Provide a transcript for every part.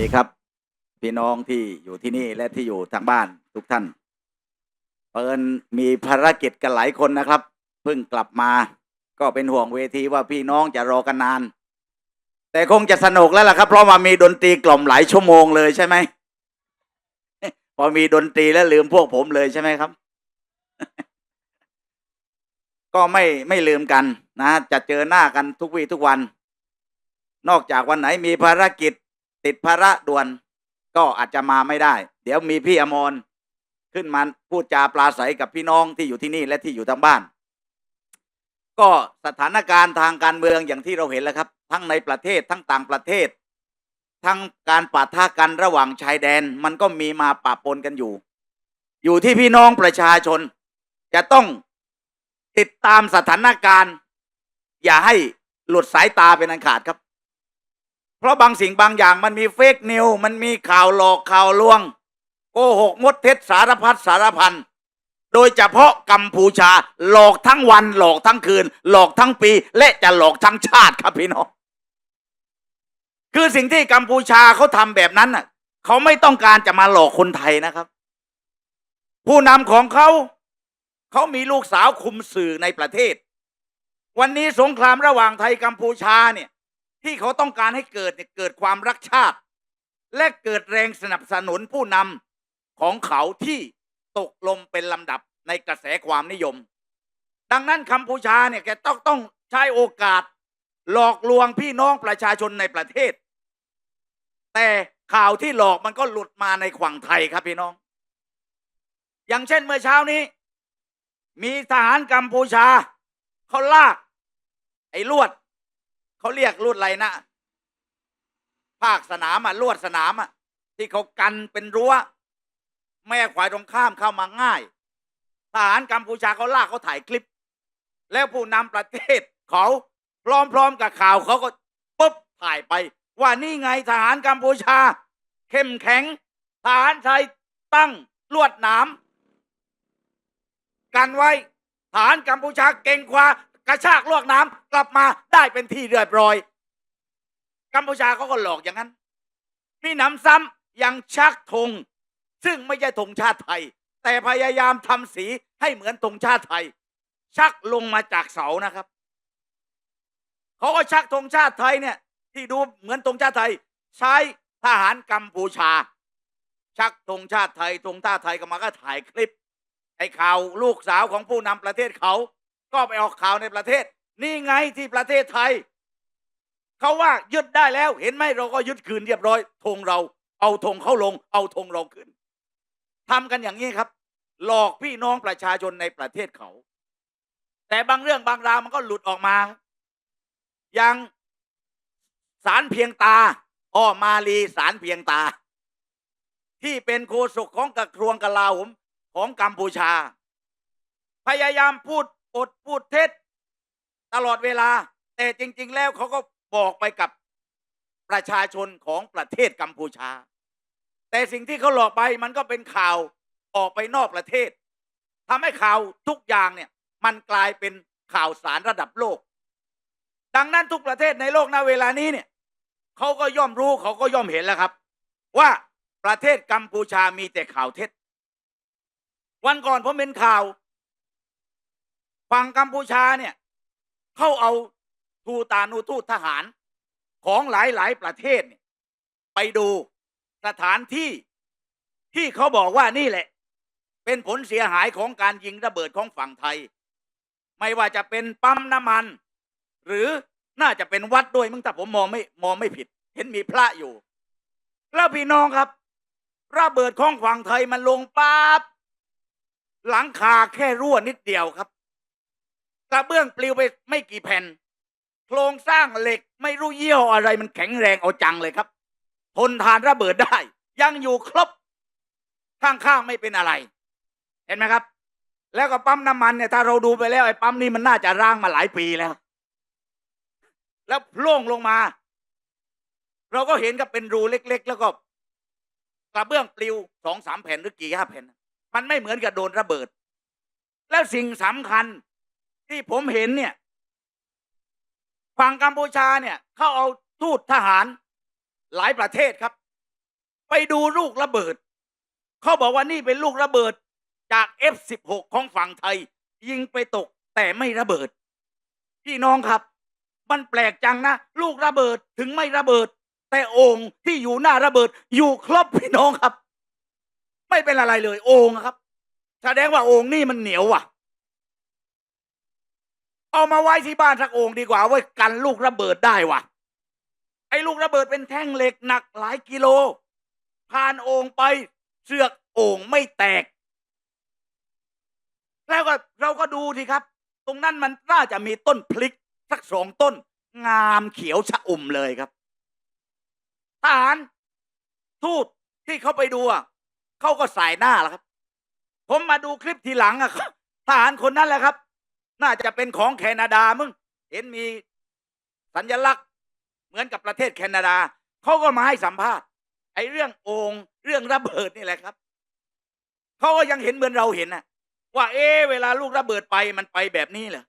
ดีครับ พี่น้องที่อยู่ที่นี่และที่อยู่ทางบ้านทุกท่าน เปินมีภารกิจกันหลายคนนะครับ เพิ่งกลับมาก็เป็นห่วงเวทีว่าพี่น้องจะรอกันนาน แต่คงจะสนุกแล้วล่ะครับ เพราะมามีดนตรีกล่อมหลายชั่วโมงเลยใช่ไหมพอมีดนตรีแล้วลืมพวกผมเลยใช่ไหมครับ ก็ไม่ไม่ลืมกันนะ จะเจอหน้ากันทุกวี่ทุกวัน นอกจากวันไหนมีภารกิจ ติดภาระด่วนก็อาจจะมาไม่ได้ เดี๋ยวมีพี่อมรขึ้นมาพูดจาปลาใสกับพี่น้องที่อยู่ที่นี่และที่อยู่ทางบ้าน ก็สถานการณ์ทางการเมืองอย่างที่เราเห็นแล้วครับ ทั้งในประเทศทั้งต่างประเทศ ทั้งการปะทะกันระหว่างชายแดนมันก็มีมาปะปนกันอยู่ อยู่ที่พี่น้องประชาชน จะต้องติดตามสถานการณ์ อย่าให้หลุดสายตาเป็นอันขาดครับ เพราะบางสิ่งบางอย่างมันมีเฟกนิวมันมีข่าวหลอกข่าวลวง โกหกมดเท็จสารพัดสารพันโดยเฉพาะกัมพูชาหลอกทั้งวันหลอกทั้งคืน หลอกทั้งปี และจะหลอกทั้งชาติครับพี่น้องคือสิ่งที่กัมพูชาเขาทำแบบนั้นน่ะเขาไม่ต้องการจะมาหลอกคนไทยนะครับ ผู้นำของเขาเขามีลูกสาวคุมสื่อในประเทศ วันนี้สงครามระหว่างไทยกัมพูชาเนี่ย ที่เขาต้องการให้เกิดเนี่ยเกิดความรักชาติ และเกิดแรงสนับสนุนผู้นำของเขาที่ตกลงเป็นลำดับในกระแสความนิยม ดังนั้นกัมพูชาเนี่ยแกต้องต้องใช้โอกาสหลอกลวงพี่น้องประชาชนในประเทศ แต่ข่าวที่หลอกมันก็หลุดมาในขวังไทยครับพี่น้อง อย่างเช่นเมื่อเช้านี้ มีทหารกัมพูชาเขาลาก ไอ้ลวด เขาเรียกลวดอะไรนะ ภาคสนามอะลวดสนามอะที่เขากันเป็นรั้วแม่ควายตรงข้ามเข้ามาง่าย ทหารกัมพูชาเขาลากเขาถ่ายคลิป แล้วผู้นำประเทศเขาพร้อมๆกับข่าวเขาก็ปุ๊บถ่ายไป ว่านี่ไงทหารกัมพูชา เข้มแข็ง ทหารไทยตั้งลวดหนามกันไว้ทหารกัมพูชาเก่งกว่า กระชากลวดหน้ำกลับมาได้เป็นที่เรียบร้อย กัมพูชาเขาก็หลอกอย่างนั้น มีหนำซ้ำยังชักธงซึ่งไม่ใช่ธงชาติไทย แต่พยายามทำสีให้เหมือนธงชาติไทย ชักลงมาจากเสานะครับเขาก็ชักธงชาติไทยเนี่ย ที่ดูเหมือนธงชาติไทย ใช้ทหารกัมพูชา ชักธงชาติไทยธงชาติไทยก็มาก็ถ่ายคลิปไอ้ข่าวลูกสาวของผู้นำประเทศเขา ก็ไปออกข่าวในประเทศ นี่ไงที่ประเทศไทย เขาว่ายึดได้แล้วเห็นไหมเราก็ยึดคืนเรียบร้อยธงเรา เอาธงเขาลง เอาธงเราขึ้นทำกันอย่างนี้ครับ หลอกพี่น้องประชาชนในประเทศเขา แต่บางเรื่องบางราวมันก็หลุดออกมา อย่างสารเพียงตาอ้อมาลีสารเพียงตา ที่เป็นโฆษกของกระทรวงกลาโหมของกัมพูชา พยายามพูด ปดพูดเท็จ ตลอดเวลา แต่จริง ๆ แล้วเขาก็บอกไปกับประชาชนของประเทศกัมพูชา แต่สิ่งที่เขาหลอกไปมันก็เป็นข่าวออกไปนอกประเทศทำให้ข่าวทุกอย่างเนี่ย มันกลายเป็นข่าวสารระดับโลก ดังนั้นทุกประเทศในโลกณเวลานี้เนี่ยเขาก็ย่อมรู้เขาก็ย่อมเห็นแล้วครับ ว่าประเทศกัมพูชามีแต่ข่าวเท็จ วันก่อนผมเป็นข่าว ฝั่งกัมพูชาเนี่ยเขาเอาทูตานูทูตทหารของหลายๆประเทศเนี่ยไปดูสถานที่ที่เขาบอกว่านี่แหละ เป็นผลเสียหายของการยิงระเบิดของฝั่งไทย ไม่ว่าจะเป็นปั๊มน้ำมัน หรือน่าจะเป็นวัดด้วยมึงแต่ผมมองไม่มองไม่ผิด เห็นมีพระอยู่ แล้วพี่น้องครับ ระเบิดของฝั่งไทยมันลงปั๊บหลังคาแค่รั่วนิดเดียวครับ กระเบื้องปลิวไปไม่กี่แผ่น โครงสร้างเหล็กไม่รู้เยี่ห้ออะไรมันแข็งแรงเอาจังเลยครับ ทนทานระเบิดได้ ยังอยู่ครบ ข้างๆไม่เป็นอะไร เห็นไหมครับ แล้วก็ปั๊มน้ำมันเนี่ยถ้าเราดูไปแล้วไอ้ปั๊มนี่มันน่าจะร่างมาหลายปีแล้ว แล้วโล่งลงมา เราก็เห็นก็เป็นรูเล็ก ๆ แล้วก็กระเบื้องปลิวสองสามแผ่นหรือกี่ห้าแผ่น มันไม่เหมือนกับโดนระเบิด แล้วสิ่งสำคัญ ที่ผมเห็นเนี่ยฝั่งกัมพูชาเนี่ยเขาเอาทูตทหารหลายประเทศครับ ไปดูลูกระเบิดเขาบอกว่านี่เป็นลูกระเบิดจาก F16 ของฝั่งไทย ยิงไปตกแต่ไม่ระเบิด พี่น้องครับ มันแปลกจังนะ ลูกระเบิดถึงไม่ระเบิด แต่โอ่งที่อยู่หน้าระเบิด อยู่ครบพี่น้องครับ ไม่เป็นอะไรเลย องอะครับ แสดงว่าโอ่งนี่มันเหนียวอะ เอามาไว้ที่บ้านสักโอ่งดีกว่าไว้กันลูกระเบิดได้ว่ะไอ้ลูกระเบิดเป็นแท่งเหล็กหนักหลายกิโล ผ่านโอ่งไปเสือกโอ่งไม่แตก แล้วก็เราก็ดูสิครับ ตรงนั้นมันน่าจะมีต้นพลิกสักสองต้น งามเขียวชะอุ่มเลยครับทหารทูตที่เขาไปดูเขาก็สายหน้าแล้วครับ ผมมาดูคลิปทีหลังอะทหารคนนั้นแหละครับ น่าจะเป็นของแคนาดามึง เห็นมีสัญลักษณ์เหมือนกับประเทศแคนาดา เขาก็มาให้สัมภาษณ์ ไอ้เรื่องโองค์เรื่องระเบิดนี่แหละครับ เขาก็ยังเห็นเหมือนเราเห็นนะว่า เอ๊เวลาลูกระเบิดไปมันไปแบบนี้เหรอ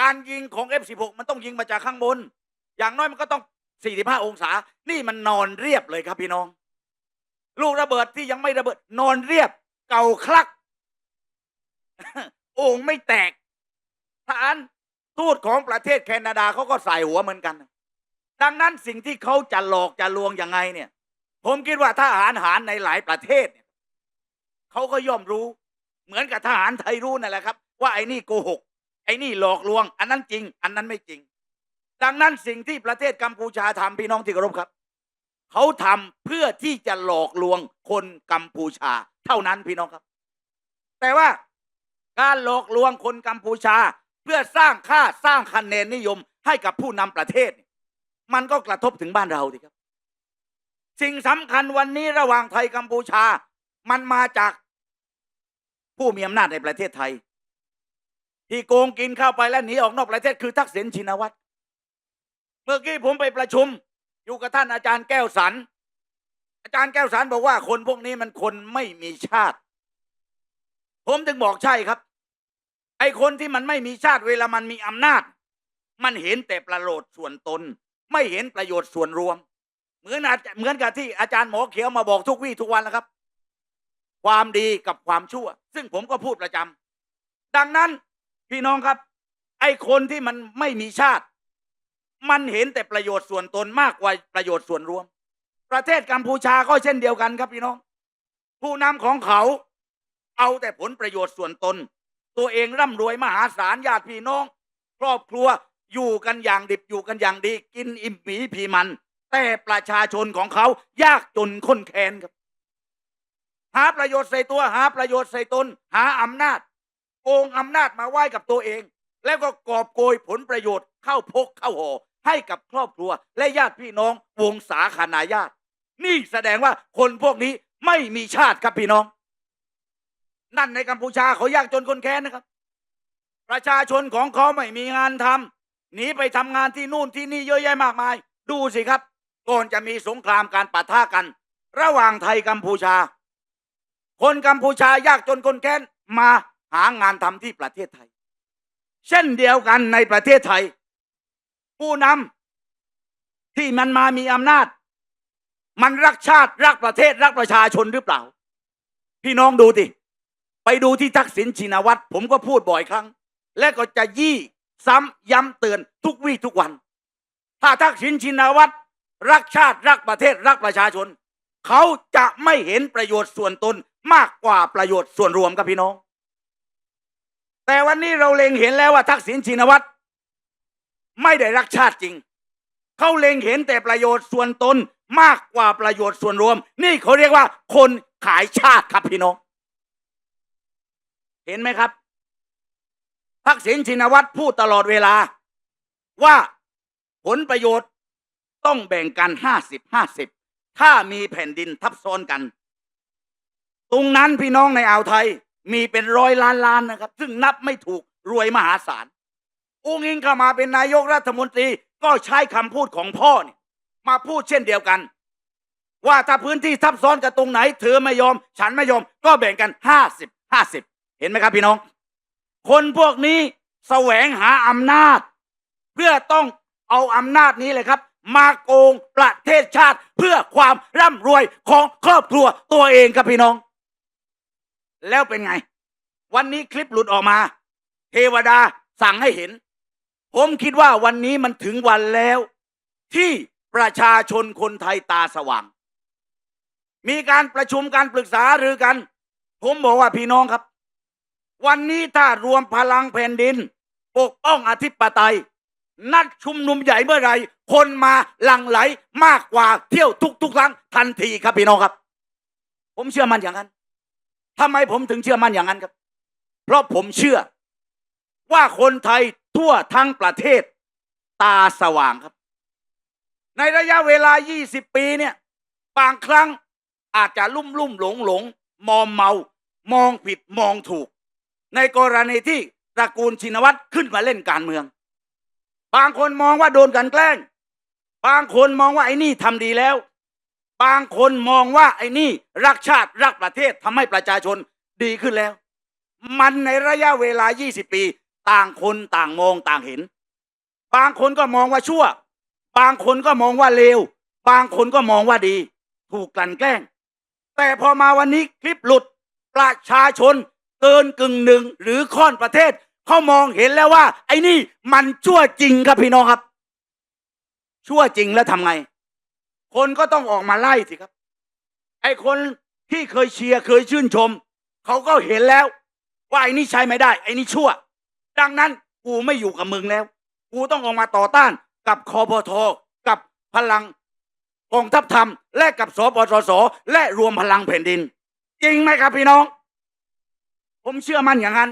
การยิงของ F16 มันต้องยิงมาจากข้างบน อย่างน้อยมันก็ต้อง 45 องศา นี่มันนอนเรียบเลยครับพี่น้อง ลูกระเบิดที่ยังไม่ระเบิด นอนเรียบ เก่าคลัก โอ่งไม่แตก ทหารทูตของประเทศแคนาดาเขาก็ใส่หัวเหมือนกัน ดังนั้นสิ่งที่เขาจะหลอกจะลวงยังไงเนี่ย ผมคิดว่าทหารหารในหลายประเทศเนี่ยเขาก็ย่อมรู้เหมือนกับทหารไทยรู้นั่นแหละครับ ว่าไอ้นี่โกหก ไอ้นี่หลอกลวง อันนั้นจริง อันนั้นไม่จริง ดังนั้นสิ่งที่ประเทศกัมพูชาทำพี่น้องที่เคารพครับเขาทำเพื่อที่จะหลอกลวงคนกัมพูชา เท่านั้นพี่น้องครับ แต่ว่าการหลอกลวงคนกัมพูชา เพื่อสร้างค่าสร้างคะแนนนิยมให้กับผู้นำประเทศ มันก็กระทบถึงบ้านเราดิครับ สิ่งสำคัญวันนี้ระหว่างไทยกัมพูชา มันมาจากผู้มีอำนาจในประเทศไทย ที่โกงกินเข้าไปแล้วหนีออกนอกประเทศคือทักษิณชินวัตรเมื่อกี้ผมไปประชุม อยู่กับท่านอาจารย์แก้วสัน อาจารย์แก้วสันบอกว่าคนพวกนี้มันคนไม่มีชาติ ผมถึงบอกใช่ครับ อ้คนที่มันไม่มีชาติเวลามันมีอำนาจ มันเห็นแต่ประโยชน์ส่วนตน ไม่เห็นประโยชน์ส่วนรวม เหมือนอาจเหมือนกับที่อาจารย์หมอเขียวมาบอกทุกวี่ทุกวันแล้วครับ ความดีกับความชั่ว ซึ่งผมก็พูดประจำดังนั้นพี่น้องครับ ไอ้คนที่มันไม่มีชาติ มันเห็นแต่ประโยชน์ส่วนตนมากกว่าประโยชน์ส่วนรวม ประเทศกัมพูชาก็เช่นเดียวกันครับพี่น้อง ผู้นำของเขาเอาแต่ผลประโยชน์ส่วนตน ตัวเองร่ำรวยมหาศาลญาติพี่น้อง ครอบครัวอยู่กันอย่างดิบอยู่กันอย่างดี กินอิ่มหมีผีมัน แต่ประชาชนของเขายากจนข้นแค้นครับ หาประโยชน์ใส่ตัวหาประโยชน์ใส่ตน หาอำนาจโกงอำนาจมาไหว้กับตัวเอง แล้วก็กอบโกยผลประโยชน์เข้าพกเข้าห่อให้กับครอบครัว และญาติพี่น้องวงศาคณาญาติ นี่แสดงว่าคนพวกนี้ไม่มีชาติครับพี่น้อง นั่นในกัมพูชาเขายากจนคนแค้นนะครับ ประชาชนของเขาไม่มีงานทำหนีไปทำงานที่นู่นที่นี่เยอะแยะมากมาย ดูสิครับก่อนจะมีสงครามการปะทะกัน ระหว่างไทยกัมพูชา คนกัมพูชายากจนคนแค้นมาหางานทำที่ประเทศไทย เช่นเดียวกันในประเทศไทย ผู้นำที่มันมามีอำนาจ มันรักชาติรักประเทศรักประชาชนหรือเปล่า พี่น้องดูสิ ไปดูที่ทักษิณชินวัตรผมก็พูดบ่อยครั้ง และก็จะยี่ซ้ำย้ำเตือนทุกวี่ทุกวัน ถ้าทักษิณชินวัตรรักชาติรักประเทศรักประชาชน เขาจะไม่เห็นประโยชน์ส่วนตนมากกว่าประโยชน์ส่วนรวมครับพี่น้อง แต่วันนี้เราเล็งเห็นแล้วว่าทักษิณชินวัตรไม่ได้รักชาติจริง เขาเล็งเห็นแต่ประโยชน์ส่วนตนมากกว่าประโยชน์ส่วนรวม นี่เขาเรียกว่าคนขายชาติครับพี่น้อง เห็นไหมครับทักษิณชินวัตรพูดตลอดเวลา ว่าผลประโยชน์ต้องแบ่งกันห้าสิบห้าสิบถ้ามีแผ่นดินทับซ้อนกัน ตรงนั้นพี่น้องในอ่าวไทยมีเป็นร้อยล้านล้านนะครับ ซึ่งนับไม่ถูกรวยมหาศาลอุ้งอิงเข้ามาเป็นนายกรัฐมนตรีก็ใช้คำพูดของพ่อเนี่ยมาพูดเช่นเดียวกัน ว่าถ้าพื้นที่ทับซ้อนกันตรงไหนเธอไม่ยอม ฉันไม่ยอม ก็แบ่งกันห้าสิบห้าสิบ ห็นไหมครับพี่น้อง คนพวกนี้แสวงหาอำนาจ เพื่อต้องเอาอำนาจนี้เลยครับ มาโกงประเทศชาติเพื่อความร่ำรวยของครอบครัวตัวเองครับพี่น้อง แล้วเป็นไง วันนี้คลิปหลุดออกมา เทวดาสั่งให้เห็น ผมคิดว่าวันนี้มันถึงวันแล้ว ที่ประชาชนคนไทยตาสว่าง มีการประชุมการปรึกษาหรือกัน ผมบอกว่าพี่น้องครับ วันนี้ถ้ารวมพลังแผ่นดิน ปกป้องอธิปไตย นัดชุมนุมใหญ่เมื่อไหรคนมาหลั่งไหลมากกว่าเที่ยวทุกทุกๆครั้งทันทีครับพี่น้องครับ ผมเชื่อมั่นอย่างนั้นทำไมผมถึงเชื่อมั่นอย่างนั้นครับ เพราะผมเชื่อ ว่าคนไทยทั่วทั้งประเทศ ตาสว่างครับ ในระยะเวลา 20 ปีเนี่ย บางครั้งอาจจะลุ่มลุ่มหลงหลงมอมเมา มองผิดมองถูก ในกรณีที่ตระกูลชินวัตรขึ้นมาเล่นการเมือง บางคนมองว่าโดนกันแกล้ง บางคนมองว่าไอ้นี่ทำดีแล้ว บางคนมองว่าไอ้นี่รักชาติรักประเทศทำให้ประชาชนดีขึ้นแล้ว มันในระยะเวลา 20 ปี ต่างคนต่างมองต่างเห็น บางคนก็มองว่าชั่ว บางคนก็มองว่าเลว บางคนก็มองว่าดี ถูกกลั่นแกล้ง แต่พอมาวันนี้คลิปหลุดประชาชน เกินกึ่งหนึ่งหรือค่อนประเทศเขามองเห็นแล้วว่า ไอ้นี่มันชั่วจริงครับพี่น้องครับ ชั่วจริงแล้วทำไง คนก็ต้องออกมาไล่สิครับ ไอ้คนที่เคยเชียร์เคยชื่นชมเขาก็เห็นแล้ว ว่าไอ้นี่ใช้ไม่ได้ ไอ้นี่ชั่ว ดังนั้นกูไม่อยู่กับมึงแล้ว กูต้องออกมาต่อต้านกับคอพทกับพลังกองทัพธรรม และกับสปสสและรวมพลังแผ่นดิน จริงไหมครับพี่น้อง ผมเชื่อมั่นอย่างนั้น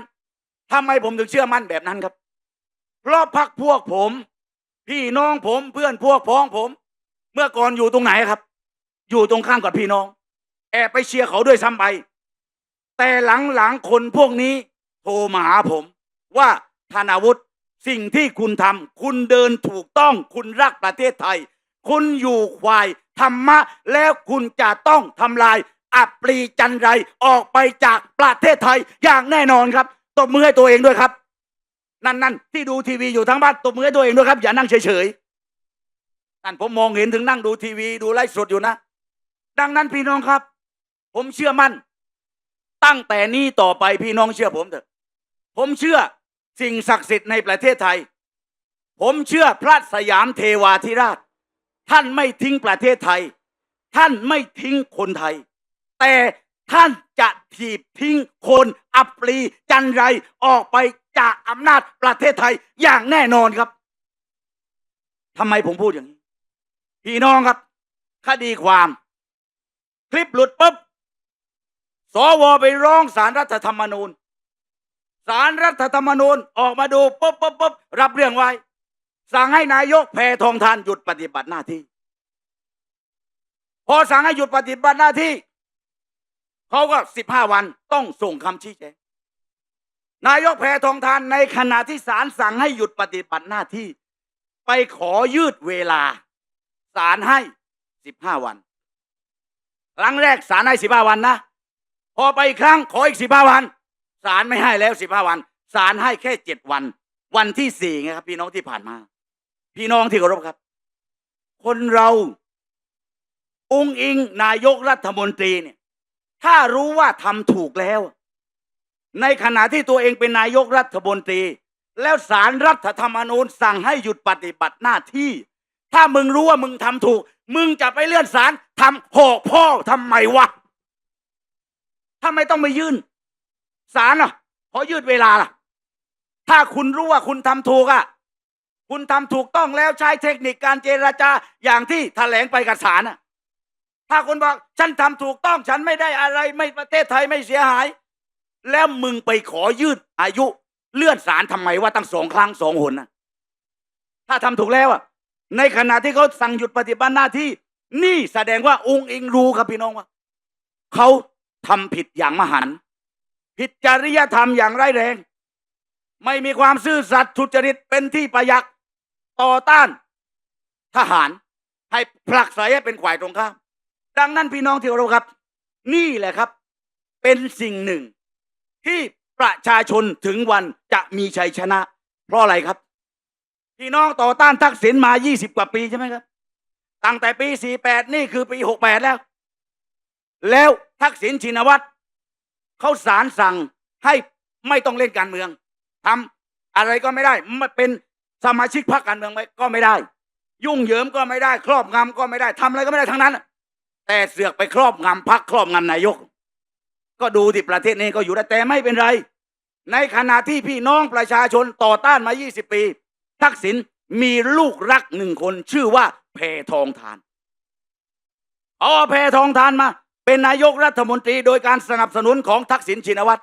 ทำไมผมถึงเชื่อมั่นแบบนั้นครับ เพราะพักพวกผม พี่น้องผมเพื่อนพวกพ้องผม เมื่อก่อนอยู่ตรงไหนครับ อยู่ตรงข้ามกับพี่น้อง แอบไปเชียร์เขาด้วยซ้ำไป แต่หลังๆคนพวกนี้โทรมาหาผม ว่าธนาวุฒิสิ่งที่คุณทำคุณเดินถูกต้อง คุณรักประเทศไทย คุณอยู่ควายธรรมะ แล้วคุณจะต้องทำลาย อัปรีจันไรออกไปจากประเทศไทยอย่างแน่นอนครับตบมือให้ตัวเองด้วยครับ นั่นนั่นที่ดูทีวีอยู่ทั้งบ้านตบมือให้ตัวเองด้วยครับ อย่านั่งเฉยๆนั่นผมมองเห็นถึงนั่งดูทีวีดูไลฟ์สดอยู่นะ ดังนั้นพี่น้องครับ ผมเชื่อมั่น ตั้งแต่นี้ต่อไปพี่น้องเชื่อผมเถอะ ผมเชื่อสิ่งศักดิ์สิทธิ์ในประเทศไทย ผมเชื่อพระสยามเทวาธิราช ท่านไม่ทิ้งประเทศไทย ท่านไม่ทิ้งคนไทย แต่ท่านจะถีบทิ้งคนอัปรีจันไรออกไปจากอำนาจประเทศไทยอย่างแน่นอนครับทำไมผมพูดอย่างนี้ พี่น้องครับ คดีความ คลิปหลุดปุ๊บสวไปร้องสารรัฐธรรมนูญสารรัฐธรรมนูญออกมาดูปุ๊บปุ๊บปุ๊บรับเรื่องไว้ สั่งให้นายกแพทองทานหยุดปฏิบัติหน้าที่ พอสั่งให้หยุดปฏิบัติหน้าที่ เขาก็สิบห้าวันต้องส่งคำชี้แจงนายกแพทองทานในขณะที่ศาลสั่งให้หยุดปฏิบัติหน้าที่ ไปขอยืดเวลาศาลให้สิบห้าวัน ครั้งแรกศาลให้สิบห้าวันนะ พอไปครั้งขออีกสิบห้าวันศาลไม่ให้แล้วสิบห้าวันศาลให้แค่เจ็ดวัน วันที่สี่ไงครับ พี่น้องที่ผ่านมา พี่น้องที่เคารพครับ คนเราองค์อิงนายกรัฐมนตรีเนี่ย ถ้ารู้ว่าทำถูกแล้ว ในขณะที่ตัวเองเป็นนายกรัฐมนตรี แล้วสารรัฐธรรมนูญสั่งให้หยุดปฏิบัติหน้าที่ ถ้ามึงรู้ว่ามึงทำถูก มึงจะไปเลื่อนศาลทำหอกพ่อทำไมวะทำไมต้องไปยื่นศาลอะขอยืดเวลาล่ะ ถ้าคุณรู้ว่าคุณทำถูกอะ คุณทำถูกต้องแล้วใช้เทคนิคการเจรจาอย่างที่แถลงไปกับศาลอะ ถ้าคุณบอกฉันทำถูกต้องฉันไม่ได้อะไรไม่ประเทศไทยไม่เสียหาย แล้วมึงไปขอยืดอายุเลื่อนศาลทำไมว่าตั้งสองครั้งสองหนนะถ้าทำถูกแล้วอะ ในขณะที่เขาสั่งหยุดปฏิบัติหน้าที่ นี่แสดงว่าองค์อิงรู้ครับพี่น้องว่าเขาทำผิดอย่างมหันต์ผิดจริยธรรมอย่างร้ายแรง ไม่มีความซื่อสัตย์ทุจริตเป็นที่ประยักต่อต้านทหาร ให้ผลักใสให้เป็นขวายตรงข้าม ดังนั้นพี่น้องที่เคารพครับ นี่แหละครับ เป็นสิ่งหนึ่ง ที่ประชาชนถึงวันจะมีชัยชนะ เพราะอะไรครับ พี่น้องต่อต้านทักษิณมา 20 กว่าปีใช่ไหมครับ ตั้งแต่ปี 48 นี่คือปี 68 แล้ว แล้วทักษิณชินวัตรเขาสารสั่งให้ไม่ต้องเล่นการเมืองทำอะไรก็ไม่ได้ไม่เป็นสมาชิกพรรคการเมืองไว้ก็ไม่ได้ ยุ่งเหยิงก็ไม่ได้ ครอบงำก็ไม่ได้ทำอะไรก็ไม่ได้ทั้งนั้น แต่เสือกไปครอบงำพรรครอบงำนายก ก็ดูที่ประเทศนี้ก็อยู่ได้แต่ไม่เป็นไร ในขณะที่พี่น้องประชาชนต่อต้านมา 20 ปี ทักษิณมีลูกรักหนึ่งคนชื่อว่าแพทองทานเอาแพทองทานมา เป็นนายกรัฐมนตรีโดยการสนับสนุนของทักษิณชินวัตร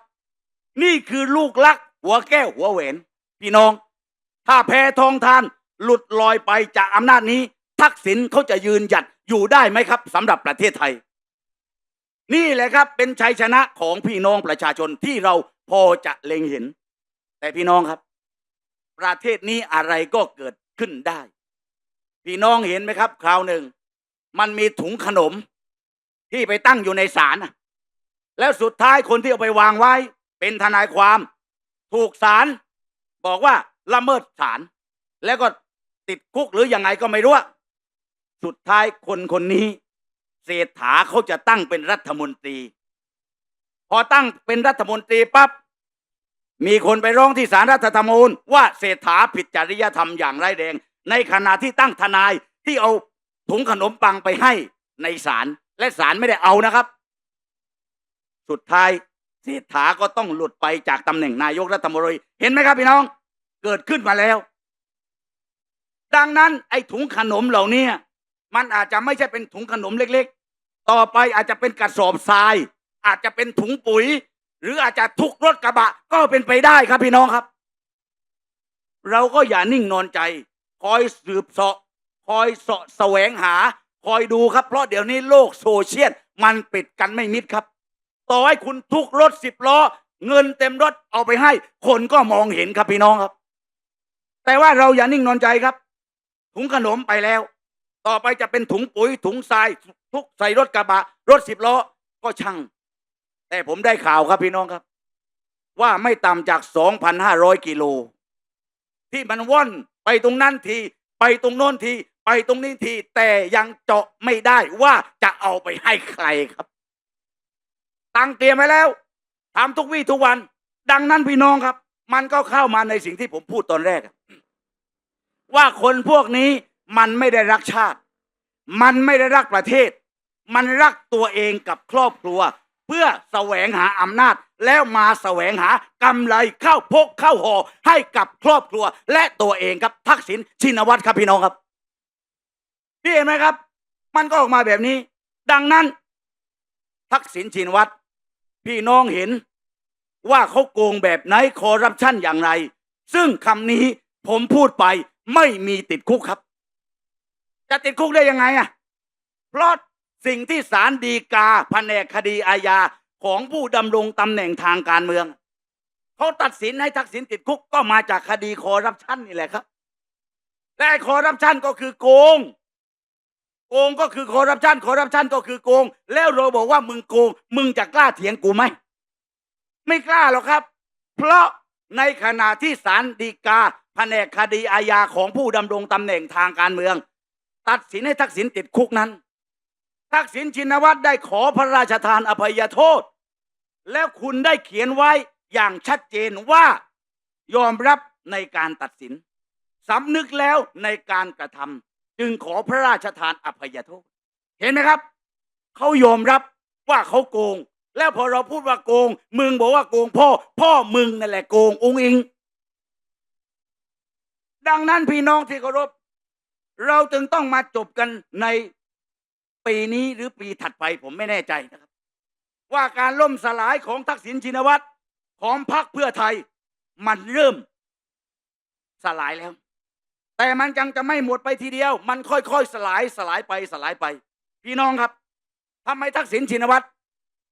นี่คือลูกรักหัวแก้วหัวแหวนพี่น้อง ถ้าแพทองทานหลุดลอยไปจากอำนาจนี้ ทักษิณเขาจะยืนหยัด อยู่ได้ไหมครับสำหรับประเทศไทย นี่แหละครับเป็นชัยชนะของพี่น้องประชาชนที่เราพอจะเล็งเห็น แต่พี่น้องครับ ประเทศนี้อะไรก็เกิดขึ้นได้ พี่น้องเห็นไหมครับ คราวหนึ่ง มันมีถุงขนม ที่ไปตั้งอยู่ในศาลแล้วสุดท้ายคนที่เอาไปวางไว้ เป็นทนายความ ถูกศาลบอกว่าละเมิดศาลแล้วก็ติดคุกหรือยังไงก็ไม่รู้ สุดท้ายคนคนนี้ เศรษฐาเขาจะตั้งเป็นรัฐมนตรี พอตั้งเป็นรัฐมนตรีปั๊บมีคนไปร้องที่ศาลรัฐธรรมนูญว่าเศรษฐาผิดจริยธรรมอย่างร้ายแรง ในขณะที่ตั้งทนายที่เอาถุงขนมปังไปให้ในศาลและศาลไม่ได้เอานะครับ สุดท้ายเศรษฐาก็ต้องหลุดไปจากตำแหน่งนายกรัฐมนตรีเห็นไหมครับพี่น้อง เกิดขึ้นมาแล้ว ดังนั้นไอ้ถุงขนมเหล่านี้ มันอาจจะไม่ใช่เป็นถุงขนมเล็กๆ ต่อไปอาจจะเป็นกระสอบทราย อาจจะเป็นถุงปุ๋ย หรืออาจจะทุกรถกระบะก็เป็นไปได้ครับพี่น้องครับ เราก็อย่านิ่งนอนใจ คอยสืบเสาะคอยเสาะแสวงหา คอยดูครับ เพราะเดี๋ยวนี้โลกโซเชียลมันปิดกันไม่มิดครับ ต่อให้คุณทุกรถสิบล้อ เงินเต็มรถเอาไปให้ คนก็มองเห็นครับพี่น้องครับ แต่ว่าเราอย่านิ่งนอนใจครับถุงขนมไปแล้ว ต่อไปจะเป็นถุงปุ๋ยถุงทรายทุกใส่รถกระบะ รถสิบล้อก็ช่าง แต่ผมได้ข่าวครับพี่น้องครับ ว่าไม่ต่ำจาก2,500กิโล ที่มันว่อนไปตรงนั้นที ไปตรงโน้นที ไปตรงนี้ที แต่ยังเจาะไม่ได้ว่าจะเอาไปให้ใครครับ ตั้งเตรียมไว้แล้วทำทุกวี่ทุกวัน ดังนั้นพี่น้องครับ มันก็เข้ามาในสิ่งที่ผมพูดตอนแรก ว่าคนพวกนี้ มันไม่ได้รักชาติ มันไม่ได้รักประเทศ มันรักตัวเองกับครอบครัว เพื่อแสวงหาอำนาจ แล้วมาแสวงหากำไรเข้าพกเข้าห่อให้กับครอบครัว และตัวเองครับทักษิณชินวัตรครับพี่น้องครับพี่เห็นไหมครับ มันก็ออกมาแบบนี้ ดังนั้น ทักษิณชินวัตรพี่น้องเห็นว่าเขาโกงแบบไหนคอร์รัปชันอย่างไร ซึ่งคำนี้ผมพูดไปไม่มีติดคุกครับ จะติดคุกได้ยังไงอะเพราะสิ่งที่ศาลฎีกาแผนกคดีอาญาของผู้ดำรงตำแหน่งทางการเมืองเขาตัดสินให้ทักษิณติดคุกก็มาจากคดีคอร์รัปชันนี่แหละครับ และคอร์รัปชันก็คือโกง โกงก็คือคอร์รัปชันคอร์รัปชันก็คือโกง แล้วเราบอกว่ามึงโกง มึงจะกล้าเถียงกูไหมไม่กล้าหรอกครับ เพราะในขณะที่ศาลฎีกาแผนกคดีอาญาของผู้ดำรงตำแหน่งทางการเมือง ตัดสินให้ทักษิณติดคุกนั้น ทักษิณชินวัตรได้ขอพระราชทานอภัยโทษ แล้วคุณได้เขียนไว้อย่างชัดเจนว่ายอมรับในการตัดสินสำนึกแล้วในการกระทำจึงขอพระราชทานอภัยโทษ เห็นไหมครับ เขายอมรับว่าเขาโกง แล้วพอเราพูดว่าโกง มึงบอกว่าโกงพ่อ พ่อมึงนั่นแหละโกงองค์อิง ดังนั้นพี่น้องที่เคารพ เราจึงต้องมาจบกันในปีนี้หรือปีถัดไปผมไม่แน่ใจนะครับ ว่าการล่มสลายของทักษิณชินวัตรของพรรคเพื่อไทย มันเริ่มสลายแล้ว แต่มันยังจะไม่หมดไปทีเดียว มันค่อยๆสลายสลายไปสลายไป พี่น้องครับทำไมทักษิณชินวัตร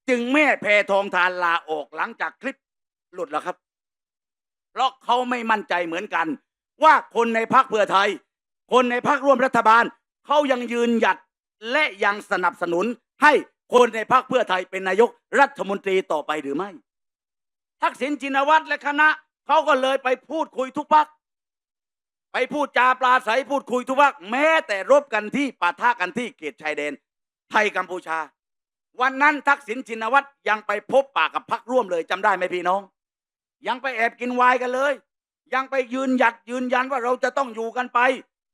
จึงแม่แพทองทานลาออกหลังจากคลิปหลุดแล้วครับ เพราะเขาไม่มั่นใจเหมือนกัน ว่าคนในพรรคเพื่อไทย คนในพรรคร่วมรัฐบาลเขายังยืนหยัดและยังสนับสนุนให้คนในพรรคเพื่อไทยเป็นนายกรัฐมนตรีต่อไปหรือไม่ ทักษิณชินวัตรและคณะเขาก็เลยไปพูดคุยทุกพรรคไปพูดจาปลาใสพูดคุยทุกวักแม้แต่รบกันที่ปะทะกันที่เขตชายแดน ไทยกัมพูชา วันนั้นทักษิณชินวัตรยังไปพบปากกับพักร่วมเลยจำได้ไหมพี่น้อง ยังไปแอบกินวน์กันเลย ยังไปยืนหยัดยืนยันว่าเราจะต้องอยู่กันไป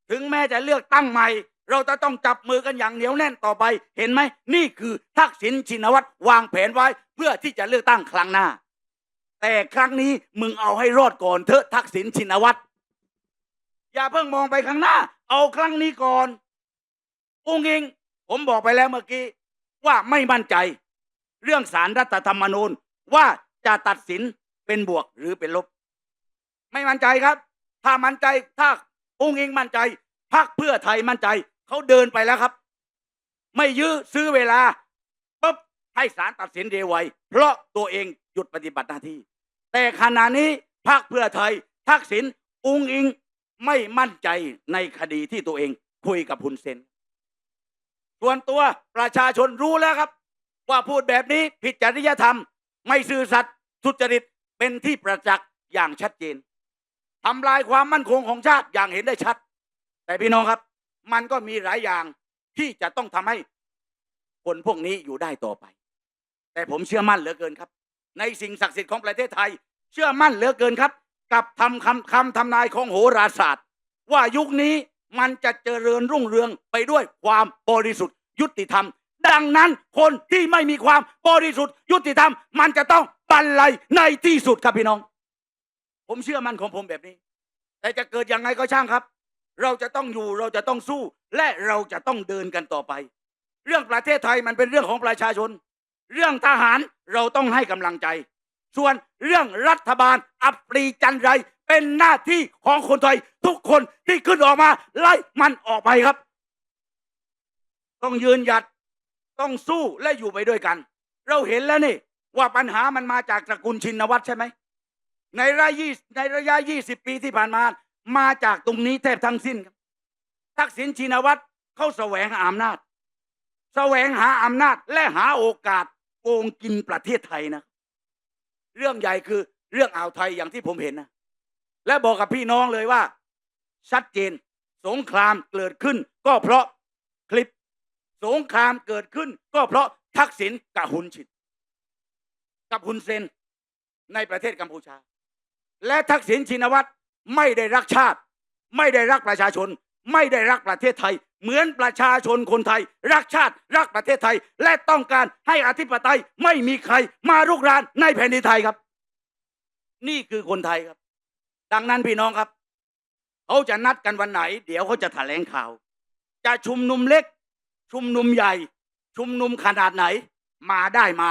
ถึงแม้จะเลือกตั้งใหม่ เราจะต้องจับมือกันอย่างเหนียวแน่นต่อไปเห็นไหม นี่คือทักษิณชินวัตรวางแผนไว้เพื่อที่จะเลือกตั้งครั้งหน้า แต่ครั้งนี้มึงเอาให้รอดก่อนเถอะทักษิณชินวัตรอย่าเพิ่งมองไปข้างหน้า เอาครั้งนี้ก่อนอุ้งอิง ผมบอกไปแล้วเมื่อกี้ว่าไม่มั่นใจ เรื่องสารรัฐธรรมนูญว่าจะตัดสินเป็นบวกหรือเป็นลบ ไม่มั่นใจครับ ถ้ามั่นใจถ้า อุ้งอิงมั่นใจพรรคเพื่อไทยมั่นใจเขาเดินไปแล้วครับ ไม่ยื้อซื้อเวลาปุ๊บให้ศาลตัดสินเร็วไวเพราะตัวเองหยุดปฏิบัติหน้าที่ แต่ขณะนี้พรรคเพื่อไทย ทักษิณอุ้งอิงไม่มั่นใจในคดีที่ตัวเองคุยกับพุนเซนส่วนตัวประชาชนรู้แล้วครับ ว่าพูดแบบนี้ผิดจริยธรรม ไม่ซื่อสัตย์ทุจริตเป็นที่ประจักษ์อย่างชัดเจน ทำลายความมั่นคงของชาติอย่างเห็นได้ชัด แต่พี่น้องครับ มันก็มีหลายอย่างที่จะต้องทำให้คนพวกนี้อยู่ได้ต่อไป แต่ผมเชื่อมั่นเหลือเกินครับ ในสิ่งศักดิ์สิทธิ์ของประเทศไทย เชื่อมั่นเหลือเกินครับ กับทำคำคำทำนายของโหราศาสตร์ ว่ายุคนี้มันจะเจริญรุ่งเรืองไปด้วยความบริสุทธิ์ ยุติธรรม ดังนั้นคนที่ไม่มีความบริสุทธิ์ ยุติธรรม มันจะต้องบรรลัยในที่สุดครับพี่น้อง ผมเชื่อมั่นของผมแบบนี้ แต่จะเกิดยังไงก็ช่างครับ เราจะต้องอยู่เราจะต้องสู้ และเราจะต้องเดินกันต่อไป เรื่องประเทศไทยมันเป็นเรื่องของประชาชน เรื่องทหารเราต้องให้กำลังใจ ส่วนเรื่องรัฐบาลอัปรีจันไร เป็นหน้าที่ของคนไทย ทุกคนที่ขึ้นออกมาไล่มันออกไปครับ ต้องยืนหยัดต้องสู้และอยู่ไปด้วยกัน เราเห็นแล้วนี่ว่าปัญหามันมาจากตระกูลชินวัตรใช่ไหม ในระยะในระยะยี่สิบปีที่ผ่านมา มาจากตรงนี้แทบทั้งสิ้นครับทักษิณชินวัตรเขาแสวงหาอำนาจ แสวงหาอำนาจและหาโอกาสโกงกินประเทศไทยนะ เรื่องใหญ่คือเรื่องอ่าวไทยอย่างที่ผมเห็นนะ และบอกกับพี่น้องเลยว่า ชัดเจน สงครามเกิดขึ้น ก็เพราะคลิป สงครามเกิดขึ้น ก็เพราะทักษิณกับฮุนชิดกับฮุนเซนในประเทศกัมพูชา และทักษิณชินวัตรไม่ได้รักชาติ ไม่ได้รักประชาชน ไม่ได้รักประเทศไทย เหมือนประชาชนคนไทย รักชาติ รักประเทศไทย และต้องการให้อธิปไตยไม่มีใครมารุกรานในแผ่นดินไทยครับ นี่คือคนไทยครับ ดังนั้นพี่น้องครับเขาจะนัดกันวันไหน เดี๋ยวเขาจะแถลงข่าว จะชุมนุมเล็ก ชุมนุมใหญ่ ชุมนุมขนาดไหน มาได้มา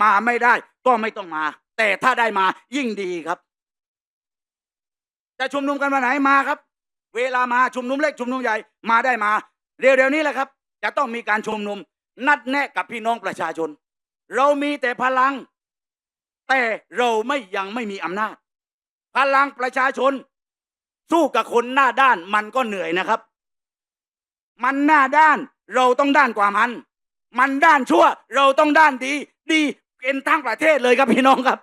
มาไม่ได้ก็ไม่ต้องมา แต่ถ้าได้มายิ่งดีครับ จะชุมนุมกันวันไหนมาครับ เวลามาชุมนุมเล็กชุมนุมใหญ่มาได้มา เร็วๆนี้แหละครับ จะต้องมีการชุมนุม นัดแนะกับพี่น้องประชาชน เรามีแต่พลัง แต่เราไม่ยังไม่มีอำนาจ พลังประชาชน สู้กับคนหน้าด้านมันก็เหนื่อยนะครับ มันหน้าด้านเราต้องด้านกว่ามัน มันด้านชั่ว เราต้องด้านดี ดีเป็นทั้งประเทศเลยครับพี่น้องครับ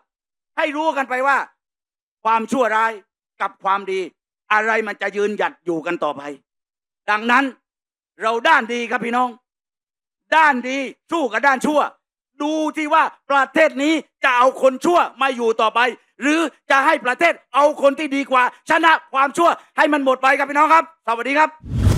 ให้รู้กันไปว่า ความชั่วร้าย กับความดี อะไรมันจะยืนหยัดอยู่กันต่อไป ดังนั้นเราด้านดีครับพี่น้อง ด้านดีสู้กับด้านชั่ว ดูที่ว่าประเทศนี้จะเอาคนชั่วมาอยู่ต่อไป หรือจะให้ประเทศเอาคนที่ดีกว่า ชนะความชั่วให้มันหมดไปครับพี่น้องครับ สวัสดีครับ